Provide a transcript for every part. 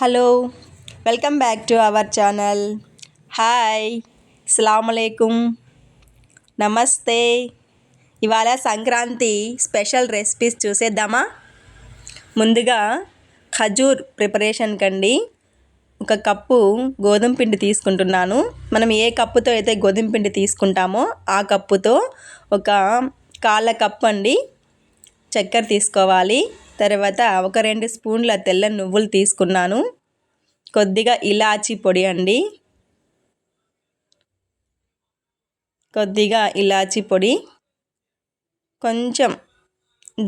Hello welcome back to our channel. Hi అస్సలాములైకుం నమస్తే. ఇవాళ Sankranti special recipes చూసేద్దామా? ముందుగా ఖజూర్ ప్రిపరేషన్ కండి. ఒక కప్పు గోధుమ పిండి తీసుకుంటున్నాను. మనం ఏ కప్పుతో అయితే గోధుమ పిండి తీసుకుంటామో ఆ కప్పుతో ఒక కాళ్ళ కప్పు అండి. చక్కెర తీసుకోవాలి. తర్వాత ఒక రెండు స్పూన్ల తెల్ల నువ్వులు తీసుకున్నాను. కొద్దిగా ఇలాచీ పొడి అండి. కొద్దిగా ఇలాచీ పొడి. కొంచెం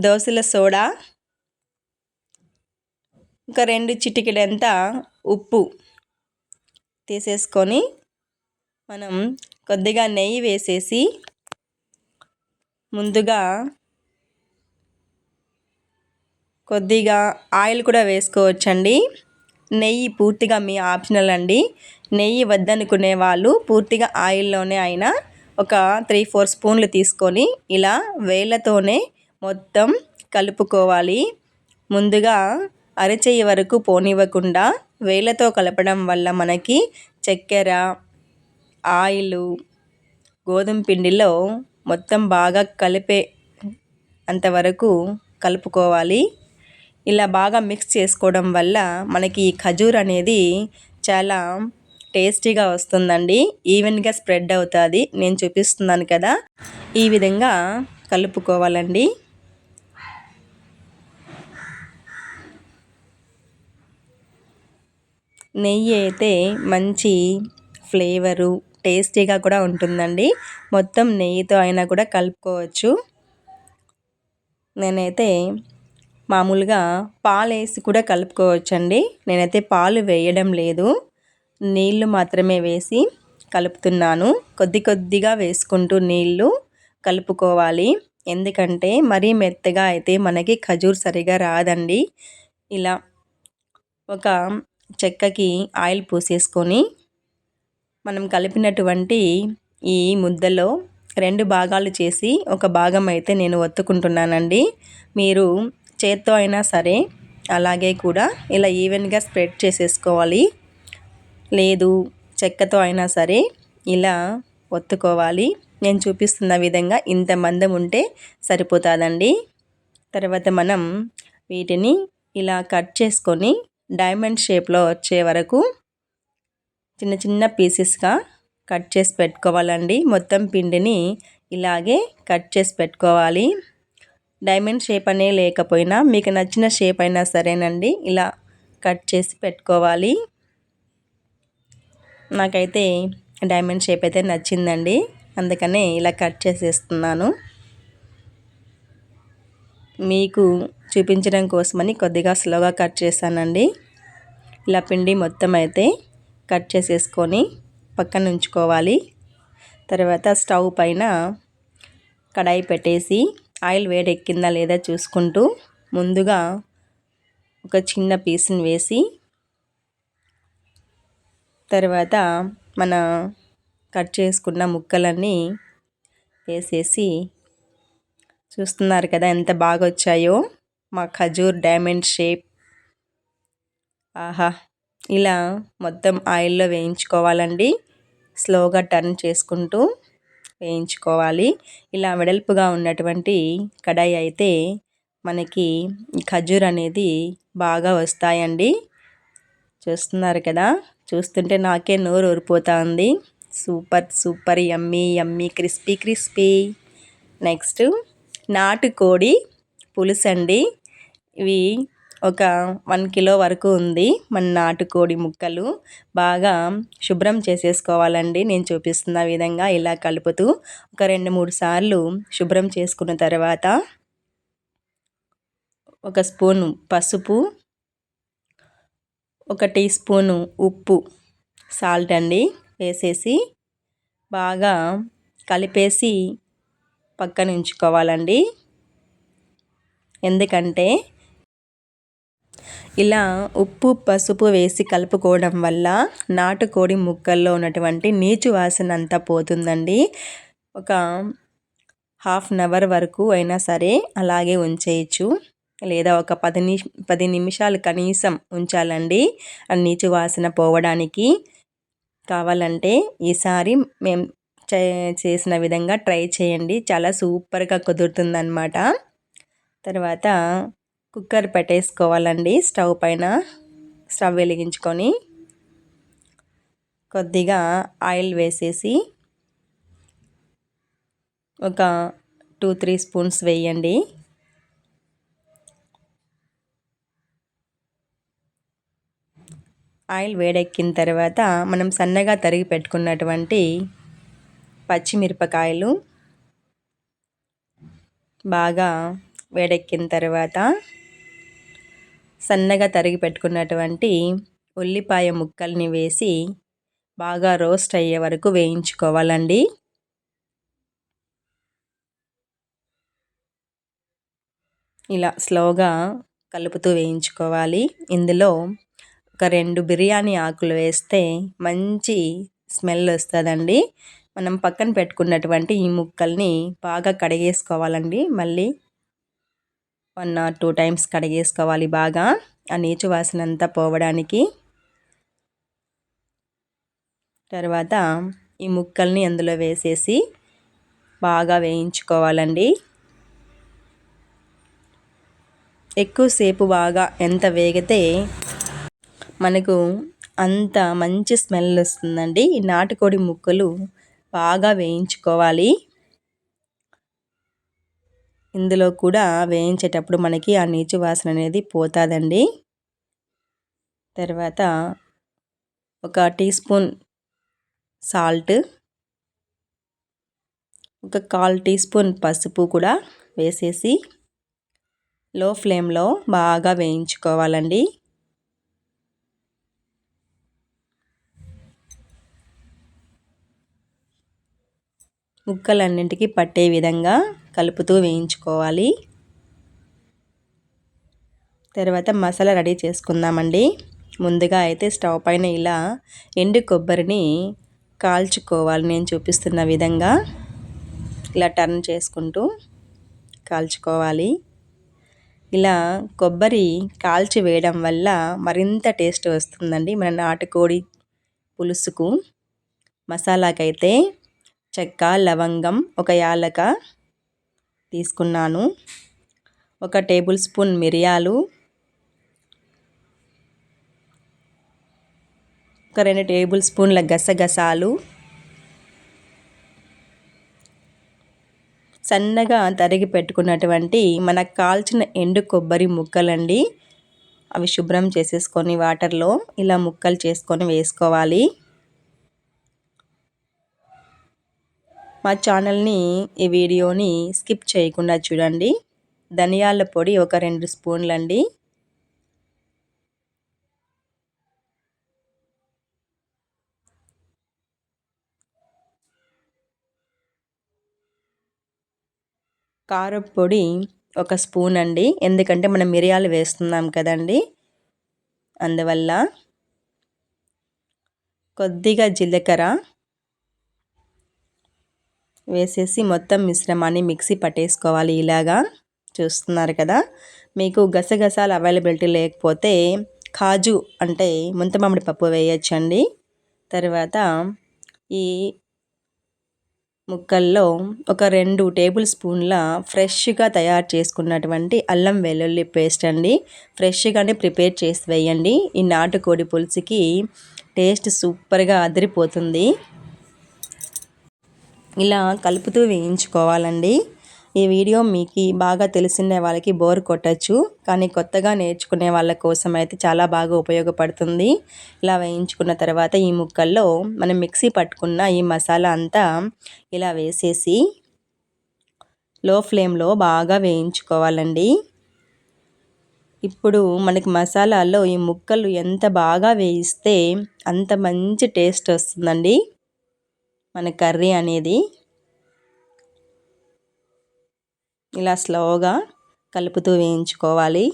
దోశల సోడా. ఒక రెండు చిటికెడంత ఉప్పు తీసేసుకొని మనం కొద్దిగా నెయ్యి వేసేసి ముందుగా కొద్దిగా ఆయిల్ కూడా వేసుకోవచ్చండి. నెయ్యి పూర్తిగా మీ ఆప్షనల్ అండి. నెయ్యి వద్దనుకునే వాళ్ళు పూర్తిగా ఆయిల్లోనే అయినా ఒక త్రీ ఫోర్ స్పూన్లు తీసుకొని ఇలా వేళ్ళతోనే మొత్తం కలుపుకోవాలి. ముందుగా అరచేయి వరకు పోనివ్వకుండా వేళ్ళతో కలపడం వల్ల మనకి చక్కెర ఆయిలు గోధుమ పిండిలో మొత్తం బాగా కలిపే అంతవరకు కలుపుకోవాలి. ఇలా బాగా మిక్స్ చేసుకోవడం వల్ల మనకి ఈ ఖజూర్ అనేది చాలా టేస్టీగా వస్తుందండి. ఈవెన్గా స్ప్రెడ్ అవుతుంది. నేను చూపిస్తున్నాను కదా. ఈ విధంగా కలుపుకోవాలండి. నెయ్యి అయితే మంచి ఫ్లేవరు టేస్టీగా కూడా ఉంటుందండి. మొత్తం నెయ్యితో అయినా కూడా కలుపుకోవచ్చు. నేనైతే మామూలుగా పాలు వేసి కూడా కలుపుకోవచ్చండి. నేనైతే పాలు వేయడం లేదు. నీళ్ళు మాత్రమే వేసి కలుపుతున్నాను. కొద్ది కొద్దిగా వేసుకుంటూ నీళ్ళు కలుపుకోవాలి. ఎందుకంటే మరీ మెత్తగా అయితే మనకి ఖజూర్ సరిగా రాదండి. ఇలా ఒక చెక్కకి ఆయిల్ పూసేసుకొని మనం కలిపినటువంటి ఈ ముద్దలో రెండు భాగాలు చేసి ఒక భాగం అయితే నేను ఒత్తుకుంటున్నానండి. మీరు చేత్తో అయినా సరే అలాగే కూడా ఇలా ఈవెన్గా స్ప్రెడ్ చేసేసుకోవాలి. లేదు చెక్కతో అయినా సరే ఇలా ఒత్తుకోవాలి. నేను చూపిస్తున్న విధంగా ఇంత మందం ఉంటే సరిపోతుందండి. తర్వాత మనం వీటిని ఇలా కట్ చేసుకొని డైమండ్ షేప్లో వచ్చే వరకు చిన్న చిన్న పీసెస్గా కట్ చేసి పెట్టుకోవాలండి. మొత్తం పిండిని ఇలాగే కట్ చేసి పెట్టుకోవాలి. డైమండ్ షేప్ అనే లేకపోయినా మీకు నచ్చిన షేప్ అయినా సరేనండి. ఇలా కట్ చేసి పెట్టుకోవాలి. నాకైతే డైమండ్ షేప్ అయితే నచ్చిందండి. అందుకనే ఇలా కట్ చేసేస్తున్నాను. మీకు చూపించడం కోసమని కొద్దిగా స్లోగా కట్ చేశానండి. ఇలా పిండి మొత్తం అయితే కట్ చేసేసుకొని పక్కన ఉంచుకోవాలి. తర్వాత స్టవ్ పైన కడాయి పెట్టేసి ఆయిల్ వేడెక్కిందా లేదా చూసుకుంటూ ముందుగా ఒక చిన్న పీస్ని వేసి తర్వాత మన కట్ చేసుకున్న ముక్కలన్నీ వేసేసి చూస్తున్నారు కదా ఎంత బాగా వచ్చాయో మా ఖజూర్ డైమండ్ షేప్. ఆహా ఇలా మొత్తం ఆయిల్లో వేయించుకోవాలండి. స్లోగా టర్న్ చేసుకుంటూ వేయించుకోవాలి. ఇలా వెడల్పుగా ఉన్నటువంటి కడాయి అయితే మనకి ఖజూర్ అనేది బాగా వస్తాయండి. చూస్తున్నారు కదా? చూస్తుంటే నాకే నోరు ఊరిపోతా ఉంది super super yummy yummy crispy crispy. Next నాటుకోడి పులుసు అండి ఇవి ఒక వన్ కిలో వరకు ఉంది మన నాటుకోడి ముక్కలు. బాగా శుభ్రం చేసేసుకోవాలండి. నేను చూపిస్తున్న విధంగా ఇలా కలుపుతూ ఒక రెండు మూడు సార్లు శుభ్రం చేసుకున్న తర్వాత ఒక స్పూను పసుపు ఒక టీ స్పూను ఉప్పు సాల్ట్ అండి వేసేసి బాగా కలిపేసి పక్కన ఉంచుకోవాలండి. ఎందుకంటే ఇలా ఉప్పు పసుపు వేసి కలుపుకోవడం వల్ల నాటుకోడి ముక్కల్లో ఉన్నటువంటి నీచు వాసన అంతా పోతుందండి. ఒక హాఫ్ అన్ అవర్ వరకు అయినా సరే అలాగే ఉంచేయచ్చు. లేదా ఒక పది ని పది నిమిషాలు కనీసం ఉంచాలండి. నీచు వాసన పోవడానికి కావాలంటే ఈసారి మేము చేసిన విధంగా ట్రై చేయండి. చాలా సూపర్గా కుదురుతుందన్నమాట. తర్వాత కుక్కర్ పెట్టేసుకోవాలండి స్టవ్ పైన. స్టవ్ వెలిగించుకొని కొద్దిగా ఆయిల్ వేసేసి ఒక టూ త్రీ స్పూన్స్ వేయండి. ఆయిల్ వేడెక్కిన తర్వాత మనం సన్నగా తరిగి పెట్టుకున్నటువంటి పచ్చిమిరపకాయలు బాగా వేడెక్కిన తర్వాత సన్నగా తరిగి పెట్టుకున్నటువంటి ఉల్లిపాయ ముక్కల్ని వేసి బాగా రోస్ట్ అయ్యే వరకు వేయించుకోవాలండి. ఇలా స్లోగా కలుపుతూ వేయించుకోవాలి. ఇందులో ఒక రెండు బిర్యానీ ఆకులు వేస్తే మంచి స్మెల్ వస్తుందండి. మనం పక్కన పెట్టుకున్నటువంటి ఈ ముక్కల్ని బాగా కడిగేసుకోవాలండి. మళ్ళీ వన్ ఆర్ టూ టైమ్స్ కడిగేసుకోవాలి బాగా ఆ నీచు వాసన అంతా పోవడానికి. తర్వాత ఈ ముక్కల్ని అందులో వేసేసి బాగా వేయించుకోవాలండి. ఎక్కువసేపు బాగా ఎంత వేగితే మనకు అంత మంచి స్మెల్ వస్తుందండి. ఈ నాటుకోడి ముక్కలు బాగా వేయించుకోవాలి. ఇందులో కూడా వేయించేటప్పుడు మనకి ఆ నీచు వాసన అనేది పోతుందండి. తర్వాత ఒక టీ స్పూన్ సాల్ట్ ఒక కాల్ టీ స్పూన్ పసుపు కూడా వేసేసి లో ఫ్లేమ్లో బాగా వేయించుకోవాలండి. ముక్కలన్నింటికి పట్టే విధంగా కలుపుతూ వేయించుకోవాలి. తర్వాత మసాలా రెడీ చేసుకుందామండి. ముందుగా అయితే స్టవ్ పైన ఇలా ఎండు కొబ్బరిని కాల్చుకోవాలి. నేను చూపిస్తున్న విధంగా ఇలా టర్న్ చేసుకుంటూ కాల్చుకోవాలి. ఇలా కొబ్బరి కాల్చి వేయడం వల్ల మరింత టేస్ట్ వస్తుందండి. మన నాటుకోడి పులుసుకు మసాలాకైతే చెక్క లవంగం ఒక యాలక తీసుకున్నాను. ఒక టేబుల్ స్పూన్ మిరియాలు. ఒక రెండు టేబుల్ స్పూన్ల గసగసాలు. సన్నగా తరిగి పెట్టుకున్నటువంటి మనకు కాల్చిన ఎండు కొబ్బరి ముక్కలండి. అవి శుభ్రం చేసేసుకొని వాటర్లో ఇలా ముక్కలు చేసుకొని వేసుకోవాలి. మా ఛానల్ని ఈ వీడియోని స్కిప్ చేయకుండా చూడండి. ధనియాల పొడి ఒక రెండు స్పూన్లండి. కారం పొడి ఒక స్పూన్ అండి ఎందుకంటే మనం మిరియాలు వేస్తున్నాం కదండి. అందువల్ల కొద్దిగా జీలకర్ర వేసేసి మొత్తం మిశ్రమాన్ని మిక్సీ పట్టేసుకోవాలి ఇలాగా. చూస్తున్నారు కదా. మీకు గసగసాలు అవైలబిలిటీ లేకపోతే కాజు అంటే ముంత మామిడి పప్పు వేయచ్చండి. తర్వాత ఈ ముక్కల్లో ఒక రెండు టేబుల్ స్పూన్ల ఫ్రెష్గా తయారు చేసుకున్నటువంటి అల్లం వెల్లుల్లి పేస్ట్ అండి. ఫ్రెష్గానే ప్రిపేర్ చేసి వేయండి. ఈ నాటుకోడి పులుసుకి టేస్ట్ సూపర్గా అదిరిపోతుంది. ఇలా కలుపుతూ వేయించుకోవాలండి. ఈ వీడియో మీకు బాగా తెలిసిన వాళ్ళకి బోర్ కొట్టచ్చు. కానీ కొత్తగా నేర్చుకునే వాళ్ళ కోసం అయితే చాలా బాగా ఉపయోగపడుతుంది. ఇలా వేయించుకున్న తర్వాత ఈ ముక్కల్లో మనం మిక్సీ పట్టుకున్న ఈ మసాలా అంతా ఇలా వేసేసి లో ఫ్లేమ్లో బాగా వేయించుకోవాలండి. ఇప్పుడు మనకి మసాలాలో ఈ ముక్కలు ఎంత బాగా వేయిస్తే అంత మంచి టేస్ట్ వస్తుందండి. మన కర్రీ అనేది ఇలా స్లోగా కలుపుతూ వేయించుకోవాలి.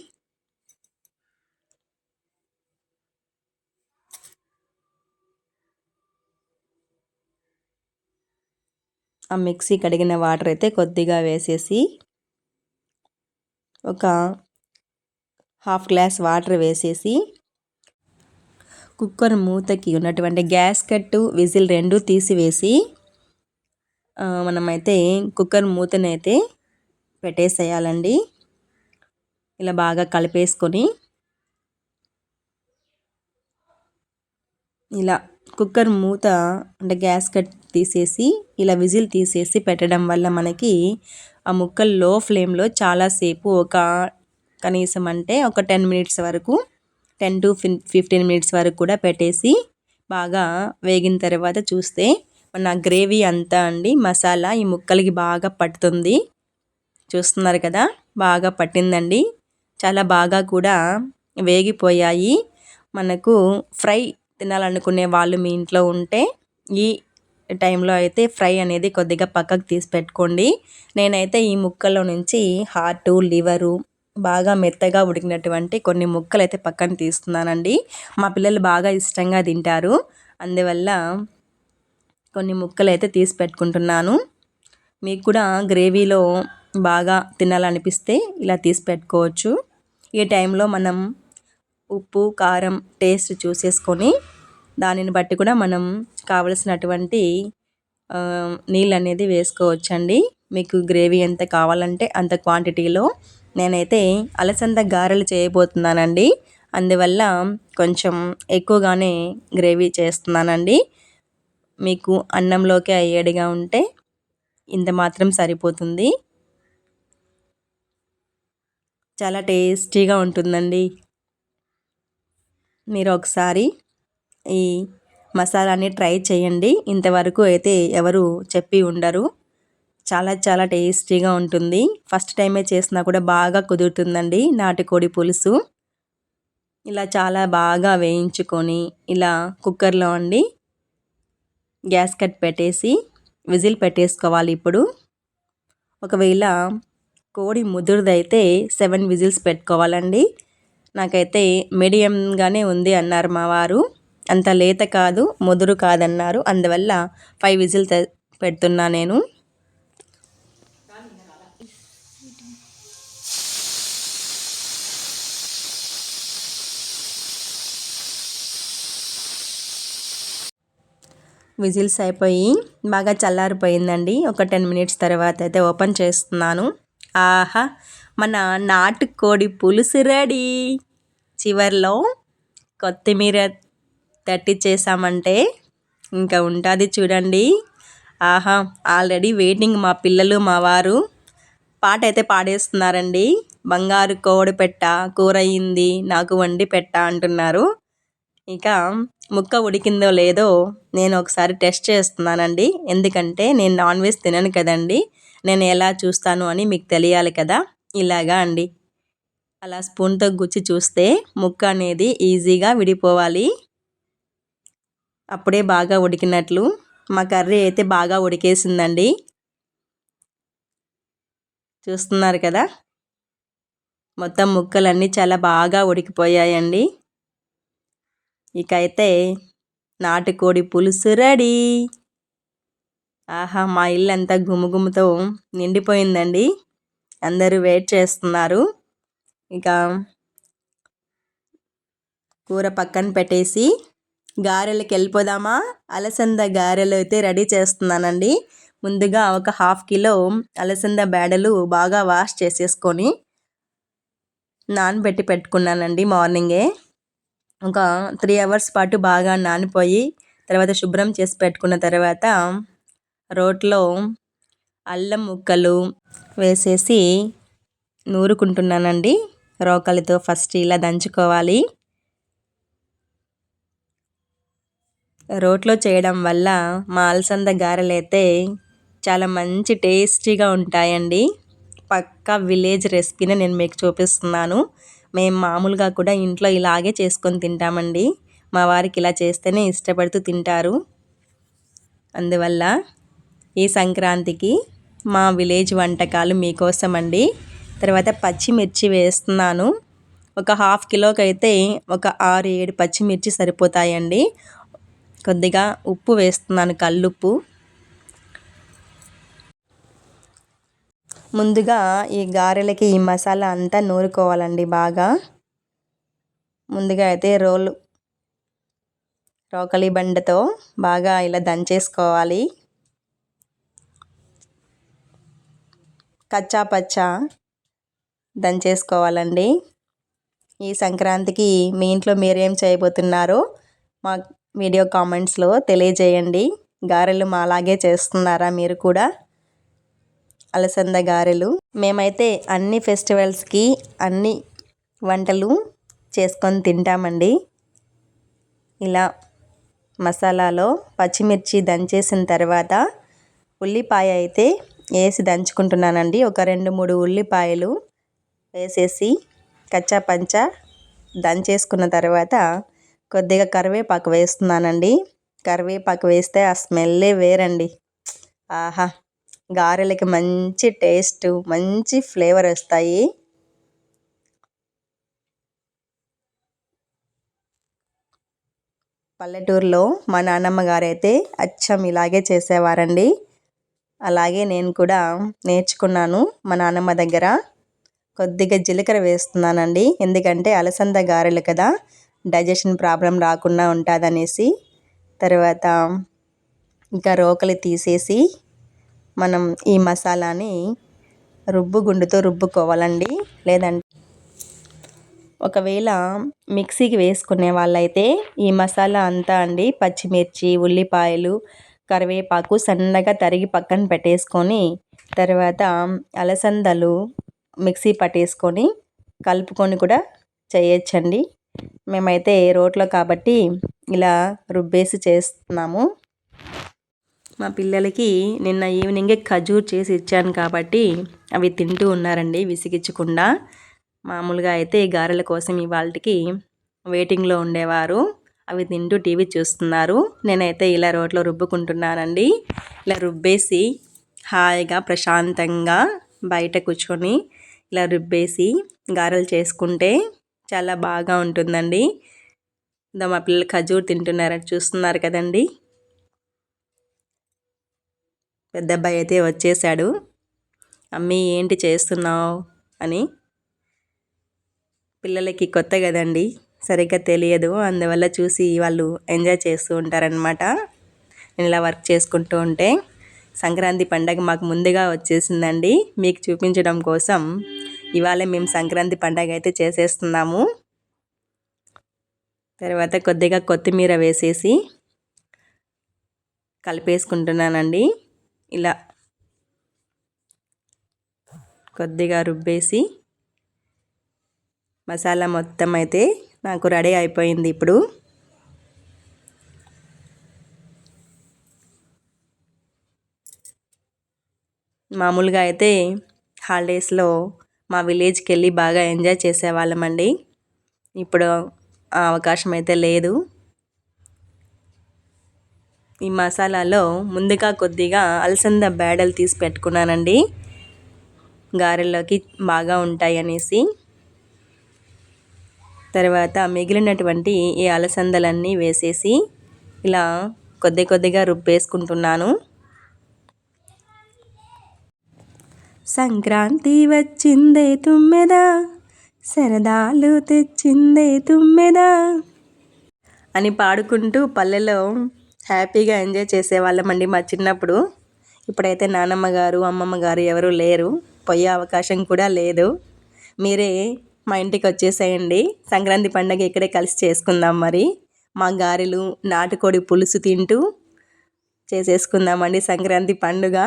ఆ మిక్సీ కడిగిన వాటర్ అయితే కొద్దిగా వేసేసి ఒక హాఫ్ గ్లాస్ వాటర్ వేసేసి కుక్కర్ మూతకి ఉన్నటువంటి గ్యాస్ కట్టు విజిల్ రెండు తీసివేసి మనమైతే కుక్కర్ మూతనైతే పెట్టేసేయాలండి. ఇలా బాగా కలిపేసుకొని ఇలా కుక్కర్ మూత అంటే గ్యాస్ కట్ తీసేసి ఇలా విజిల్ తీసేసి పెట్టడం వల్ల మనకి ఆ ముక్కలు లో ఫ్లేమ్లో చాలాసేపు ఒక కనీసం అంటే ఒక టెన్ మినిట్స్ వరకు టెన్ టు ఫిఫ్టీన్ మినిట్స్ వరకు కూడా పెట్టేసి బాగా వేగిన తర్వాత చూస్తే మన గ్రేవీ అంతా అండి మసాలా ఈ ముక్కలకి బాగా పట్టుతుంది. చూస్తున్నారు కదా బాగా పట్టిందండి. చాలా బాగా కూడా వేగిపోయాయి. మనకు ఫ్రై తినాలనుకునే వాళ్ళు మీ ఇంట్లో ఉంటే ఈ టైంలో అయితే ఫ్రై అనేది కొద్దిగా పక్కకు తీసి పెట్టుకోండి. నేనైతే ఈ ముక్కలో నుంచి హార్టు లివరు బాగా మెత్తగా ఉడికినటువంటి కొన్ని ముక్కలు అయితే పక్కన తీస్తున్నానండి. మా పిల్లలు బాగా ఇష్టంగా తింటారు. అందువల్ల కొన్ని ముక్కలు అయితే తీసి పెట్టుకుంటున్నాను. మీకు కూడా గ్రేవీలో బాగా తినాలనిపిస్తే ఇలా తీసి పెట్టుకోవచ్చు. ఈ టైంలో మనం ఉప్పు కారం టేస్ట్ చూసేసుకొని దానిని బట్టి కూడా మనం కావలసినటువంటి నీళ్ళు అనేది వేసుకోవచ్చండి. మీకు గ్రేవీ ఎంత కావాలంటే అంత క్వాంటిటీలో నేనైతే అలసంద గారెలు చేయబోతున్నానండి. అందువల్ల కొంచెం ఎక్కువగానే గ్రేవీ చేస్తున్నానండి. మీకు అన్నంలోకి అయ్యేడిగా ఉంటే ఇంత మాత్రం సరిపోతుంది. చాలా టేస్టీగా ఉంటుందండి. మీరు ఒకసారి ఈ మసాలాని ట్రై చేయండి. ఇంతవరకు అయితే ఎవరు చెప్పి ఉండరు. చాలా చాలా టేస్టీగా ఉంటుంది. ఫస్ట్ టైమే చేసినా కూడా బాగా కుదురుతుందండి నాటుకోడి పులుసు. ఇలా చాలా బాగా వేయించుకొని ఇలా కుక్కర్లో అండి గ్యాస్ కట్ పెట్టేసి విజిల్ పెట్టేసుకోవాలి ఇప్పుడు. ఒకవేళ కోడి ముదురుదైతే సెవెన్ విజిల్స్ పెట్టుకోవాలండి. నాకైతే మీడియంగానే ఉంది అన్నారు మా వారు. అంత లేత కాదు ముదురు కాదన్నారు. అందువల్ల ఫైవ్ విజిల్ పెడుతున్నా నేను. విజిల్స్ అయిపోయి బాగా చల్లారిపోయిందండి. ఒక టెన్ మినిట్స్ తర్వాత అయితే ఓపెన్ చేస్తున్నాను. ఆహా! మన నాటుకోడి పులుసు రెడీ. చివర్లో కొత్తిమీర తట్టి చేసామంటే ఇంకా ఉంటుంది చూడండి. ఆహా! ఆల్రెడీ వెయిటింగ్ మా పిల్లలు మా వారు. పాట అయితే పాడేస్తున్నారండి. బంగారు కోడి పెట్ట కూర అయింది నాకు వండి పెట్ట అంటున్నారు. ఇక ముక్క ఉడికిందో లేదో నేను ఒకసారి టెస్ట్ చేస్తున్నానండి. ఎందుకంటే నేను నాన్ వెజ్ తినను కదండి. నేను ఎలా చూస్తాను అని మీకు తెలియాలి కదా. ఇలాగా అండి. అలా స్పూన్తో గుచ్చి చూస్తే ముక్క అనేది ఈజీగా విడిపోవాలి. అప్పుడే బాగా ఉడికినట్లు. మా కర్రీ అయితే బాగా ఉడికేసిందండి. చూస్తున్నారు కదా. మొత్తం ముక్కలన్నీ చాలా బాగా ఉడికిపోయాయండి. ఇక అయితే నాటుకోడి పులుసు రెడీ. ఆహా మా ఇల్లు అంతా గుమగుమతో నిండిపోయిందండి. అందరూ వెయిట్ చేస్తున్నారు. ఇక కూర పక్కన పెట్టేసి గారెలకు వెళ్ళిపోదామా? అలసంద గారెలు అయితే రెడీ చేస్తున్నానండి. ముందుగా ఒక హాఫ్ కిలో అలసంద బేడలు బాగా వాష్ చేసేసుకొని నానబెట్టి పెట్టుకున్నానండి మార్నింగే. ఒక త్రీ అవర్స్ పాటు బాగా నానిపోయి తర్వాత శుభ్రం చేసి పెట్టుకున్న తర్వాత రోట్లో అల్లం ముక్కలు వేసేసి నూరుకుంటున్నానండి. రోకలితో ఫస్ట్ ఇలా దంచుకోవాలి. రోట్లో చేయడం వల్ల మా అలసంద గారెలైతే చాలా మంచి టేస్టీగా ఉంటాయండి. పక్కా విలేజ్ రెసిపీని నేను మీకు చూపిస్తున్నాను. మేము మామూలుగా కూడా ఇంట్లో ఇలాగే చేసుకొని తింటామండి. మా వారికి ఇలా చేస్తేనే ఇష్టపడుతూ తింటారు. అందువల్ల ఈ సంక్రాంతికి మా విలేజ్ వంటకాలు మీకోసం అండి తర్వాత పచ్చిమిర్చి వేస్తున్నాను. ఒక హాఫ్ కిలోకి అయితే ఒక ఆరు ఏడు పచ్చిమిర్చి సరిపోతాయండి. కొద్దిగా ఉప్పు వేస్తున్నాను కల్లుప్పు. ముందుగా ఈ గారెలకి ఈ మసాలా అంతా నూరుకోవాలండి బాగా. ముందుగా అయితే రోలు రోకలి బండతో బాగా ఇలా దంచేసుకోవాలి. కచ్చా పచ్చా దంచేసుకోవాలండి. ఈ సంక్రాంతికి మీ ఇంట్లో మీరేం చేయబోతున్నారో మా వీడియో కామెంట్స్లో తెలియజేయండి. గారెలు మాలాగే చేస్తున్నారా మీరు కూడా? అలసంద గారెలు. మేమైతే అన్ని ఫెస్టివల్స్కి అన్ని వంటలు చేసుకొని తింటామండి. ఇలా మసాలాలో పచ్చిమిర్చి దంచేసిన తర్వాత ఉల్లిపాయ అయితే వేసి దంచుకుంటున్నానండి. ఒక రెండు మూడు ఉల్లిపాయలు వేసేసి కచ్చా పంచా దంచేసుకున్న తర్వాత కొద్దిగా కరివేపాకు వేస్తున్నానండి. కరివేపాకు వేస్తే ఆ స్మెల్లే వేరండి. ఆహా! గారెలకి మంచి టేస్ట్ మంచి ఫ్లేవర్ వస్తాయి. పల్లెటూరులో మా నాన్నమ్మ గారైతే అచ్చం ఇలాగే చేసేవారండి. అలాగే నేను కూడా నేర్చుకున్నాను మా నాన్నమ్మ దగ్గర. కొద్దిగా జీలకర్ర వేస్తున్నానండి. ఎందుకంటే అలసంద గారెలు కదా డైజెషన్ ప్రాబ్లం రాకుండా ఉంటుందనేసి. తర్వాత ఇంకా రోకలి తీసేసి మనం ఈ మసాలాని రుబ్బు గుండుతో రుబ్బుకోవాలండి. లేదంటే ఒకవేళ మిక్సీకి వేసుకునే వాళ్ళైతే ఈ మసాలా అంతా అండి పచ్చిమిర్చి ఉల్లిపాయలు కరివేపాకు సన్నగా తరిగి పక్కన పెట్టేసుకొని తర్వాత అలసందలు మిక్సీ పట్టేసుకొని కలుపుకొని కూడా చేయొచ్చండి. మేమైతే రోట్లో కాబట్టి ఇలా రుబ్బేసి చేస్తున్నాము. మా పిల్లలకి నిన్న ఈవినింగే ఖజూర్ చేసి ఇచ్చాను కాబట్టి అవి తింటూ ఉన్నారండి విసిగించకుండా. మామూలుగా అయితే గారెల కోసం ఇవాళకి వెయిటింగ్లో ఉండేవారు. అవి తింటూ టీవీ చూస్తున్నారు. నేనైతే ఇలా రోట్లో రుబ్బుకుంటున్నానండి. ఇలా రుబ్బేసి హాయిగా ప్రశాంతంగా బయట కూర్చొని ఇలా రుబ్బేసి గారెలు చేసుకుంటే చాలా బాగా ఉంటుందండి. ఇంకా మా పిల్లలు ఖజూర్ తింటున్నారని చూస్తున్నారు కదండి. పెద్ద అబ్బాయి అయితే వచ్చేసాడు. అమ్మీ ఏంటి చేస్తున్నావు? అని. పిల్లలకి కొత్త కదండి సరిగ్గా తెలియదు. అందువల్ల చూసి వాళ్ళు ఎంజాయ్ చేస్తూ ఉంటారనమాట నేను ఇలా వర్క్ చేసుకుంటూ ఉంటే సంక్రాంతి పండగ మాకు ముందుగా వచ్చేసిందండి. మీకు చూపించడం కోసం ఇవాళ మేము సంక్రాంతి పండగ అయితే చేసేస్తున్నాము. తర్వాత కొద్దిగా కొత్తిమీర వేసేసి కలిపేసుకుంటున్నానండి. ఇలా కొద్దిగా రుబ్బేసి మసాలా మొత్తం అయితే నాకు రెడీ అయిపోయింది ఇప్పుడు. మామూలుగా అయితే హాలిడేస్లో మా విలేజ్కి వెళ్ళి బాగా ఎంజాయ్ చేసేవాళ్ళమండి. ఇప్పుడు ఆ అవకాశం అయితే లేదు. ఈ మసాలాలో ముందుగా కొద్దిగా అలసంద బేడలు తీసి పెట్టుకున్నానండి. గారెల్లోకి బాగా ఉంటాయి అనేసి. తర్వాత మిగిలినటువంటి ఈ అలసందలన్నీ వేసేసి ఇలా కొద్ది కొద్దిగా రుబ్బేసుకుంటున్నాను. సంక్రాంతి వచ్చిందే తుమ్మెదా? సరదాలు తెచ్చిందే తుమ్మెదా? అని పాడుకుంటూ పల్లెలో హ్యాపీగా ఎంజాయ్ చేసేవాళ్ళమండి మా చిన్నప్పుడు. ఇప్పుడైతే నానమ్మ గారు అమ్మమ్మ గారు ఎవరు లేరు. పోయే అవకాశం కూడా లేదు. మీరే మా ఇంటికి వచ్చేసేయండి. సంక్రాంతి పండగ ఇక్కడే కలిసి చేసుకుందాం మరి. మా గారెలు నాటుకోడి పులుసు తింటూ చేసేసుకుందామండి సంక్రాంతి పండుగ.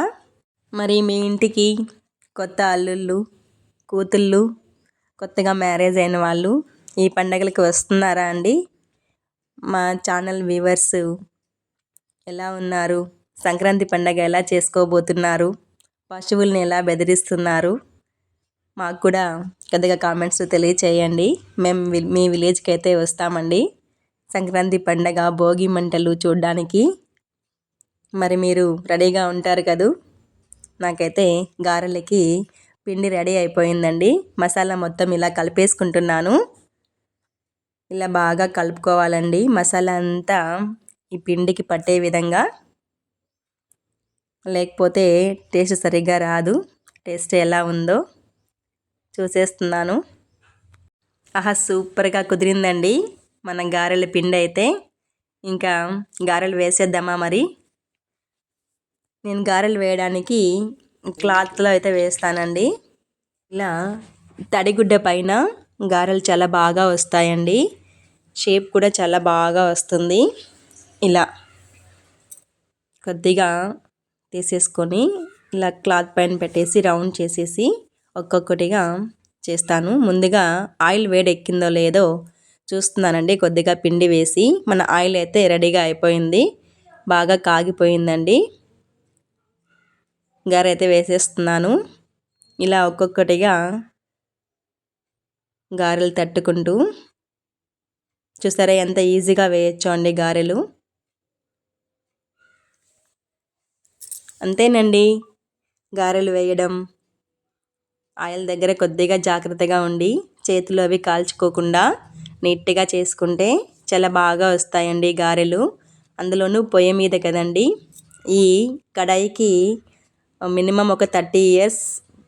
మరి మీ ఇంటికి కొత్త అల్లుళ్ళు కూతుళ్ళు కొత్తగా మ్యారేజ్ అయిన వాళ్ళు ఈ పండగలకు వస్తున్నారా అండి? మా ఛానల్ వ్యూవర్స్ ఎలా ఉన్నారు? సంక్రాంతి పండగ ఎలా చేసుకోబోతున్నారు? పశువుల్ని ఎలా బెదిరిస్తున్నారు? మాకు కూడా కొద్దిగా కామెంట్స్ తెలియచేయండి. మేము మీ విలేజ్కి అయితే వస్తామండి. సంక్రాంతి పండగ భోగి మంటలు చూడడానికి. మరి మీరు రెడీగా ఉంటారు కదూ? నాకైతే గారెలకి పిండి రెడీ అయిపోయిందండి. మసాలా మొత్తం ఇలా కలిపేసుకుంటున్నాను. ఇలా బాగా కలుపుకోవాలండి. మసాలా అంతా ఈ పిండికి పట్టే విధంగా. లేకపోతే టేస్ట్ సరిగ్గా రాదు. టేస్ట్ ఎలా ఉందో చూసేస్తున్నాను. ఆహా సూపర్గా కుదిరిందండి. మన గారెల పిండి అయితే. ఇంకా గారెలు వేసేద్దామా మరి? నేను గారెలు వేయడానికి క్లాత్లో అయితే వేస్తానండి. ఇలా తడిగుడ్డ పైన గారెలు చాలా బాగా వస్తాయండి. షేప్ కూడా చాలా బాగా వస్తుంది. ఇలా కొద్దిగా తీసేసుకొని ఇలా క్లాత్ పైన పెట్టేసి రౌండ్ చేసేసి ఒక్కొక్కటిగా చేస్తాను. ముందుగా ఆయిల్ వేడి ఎక్కిందో లేదో చూస్తున్నానండి. కొద్దిగా పిండి వేసి మన ఆయిల్ అయితే రెడీగా అయిపోయింది. బాగా కాగిపోయిందండి. గారైతే వేసేస్తున్నాను. ఇలా ఒక్కొక్కటిగా గారెలు తట్టుకుంటూ. చూసారా ఎంత ఈజీగా వేయచ్చు అండి గారెలు. అంతేనండి. గారెలు వేయడం ఆయిల్ దగ్గర కొద్దిగా జాగ్రత్తగా ఉండి చేతులు అవి కాల్చుకోకుండా నీట్గా చేసుకుంటే చాలా బాగా వస్తాయండి గారెలు. అందులోనూ పొయ్యి మీద కదండి. ఈ కడాయికి మినిమం ఒక థర్టీ ఇయర్స్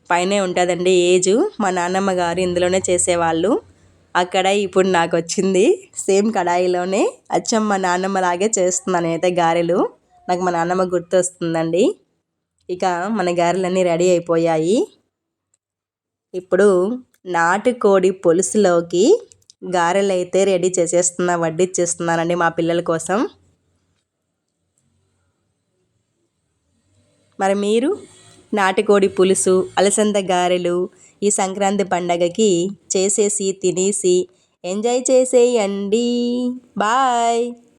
పైనే ఉంటుందండి ఏజు. మా నాన్నమ్మ గారు ఇందులోనే చేసేవాళ్ళు. ఆ కడాయి ఇప్పుడు నాకు వచ్చింది. సేమ్ కడాయిలోనే అచ్చం మా నాన్నమ్మ లాగే చేస్తున్నాను అయితే గారెలు. నాకు మా నాన్నమ్మ గుర్తు వస్తుందండి ఇక మన గారెలన్నీ రెడీ అయిపోయాయి. ఇప్పుడు నాటుకోడి పులుసులోకి గారెలు అయితే రెడీ చేసేస్తున్నా వడ్డిచ్చేస్తున్నానండి మా పిల్లల కోసం. మరి మీరు నాటుకోడి పులుసు అలసంద గారెలు ఈ సంక్రాంతి పండగకి చేసేసి తినేసి ఎంజాయ్ చేసేయండి. బాయ్!